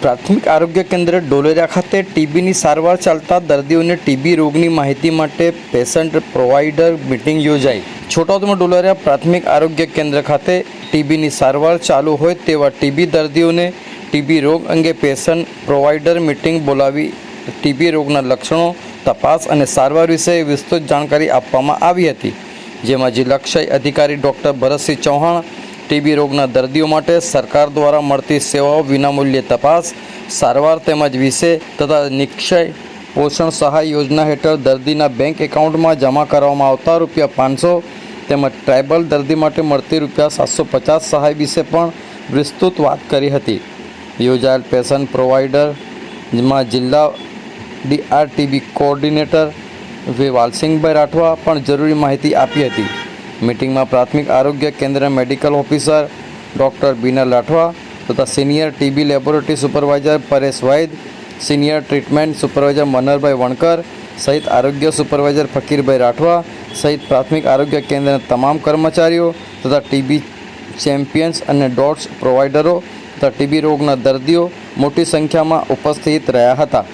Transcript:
પ્રાથમિક આરોગ્ય કેન્દ્ર ડોલેરા ખાતે ટીબીની સારવાર ચાલતા દર્દીઓને ટીબી રોગની માહિતી માટે પેશન્ટ પ્રોવાઈડર મિટિંગ યોજાઈ. છોટાઉદેપુર ડોલેરા પ્રાથમિક આરોગ્ય કેન્દ્ર ખાતે ટીબીની સારવાર ચાલુ હોય તેવા ટીબી દર્દીઓને ટીબી રોગ અંગે પેશન્ટ પ્રોવાઈડર મિટિંગ બોલાવી ટીબી રોગના લક્ષણો, તપાસ અને સારવાર વિશે વિસ્તૃત જાણકારી આપવામાં આવી હતી. જેમાં જિલ્લા ક્ષય અધિકારી ડૉક્ટર ભરતસિંહ ચૌહાણ ટીબી રોગના દર્દીઓ માટે સરકાર દ્વારા મળતી સેવાઓ વિનામૂલ્યે તપાસ, સારવાર તેમજ વિશે તથા નિક્ષય પોષણ સહાય યોજના હેઠળ દર્દીના બેંક એકાઉન્ટમાં જમા કરવામાં આવતા રૂપિયા પાંચસો તેમજ ટ્રાઇબલ દર્દી માટે મળતી રૂપિયા સાતસો પચાસ સહાય વિશે પણ વિસ્તૃત વાત કરી હતી. યોજાયેલ પેશન પ્રોવાઈડરમાં જિલ્લા ડીઆરટીબી કોઓર્ડિનેટર વે વાલસિંહભાઈ રાઠવા પણ જરૂરી માહિતી આપી હતી. મિટિંગમાં પ્રાથમિક આરોગ્ય કેન્દ્ર medical officer doctor Bina Lathva તથા senior TB laboratory supervisor Paresh Vaid senior treatment supervisor Manharbhai Vankar સહિત આરોગ્ય સુપરવાઇઝર ફકીરભાઈ રાઠવા સહિત પ્રાથમિક આરોગ્ય કેન્દ્રના તમામ કર્મચારીઓ તથા ટીબી ચેમ્પિયન્સ અને ડોટ્સ પ્રોવાઇડરો તથા ટીબી રોગના દર્દીઓ મોટી સંખ્યામાં ઉપસ્થિત રહ્યા હતા.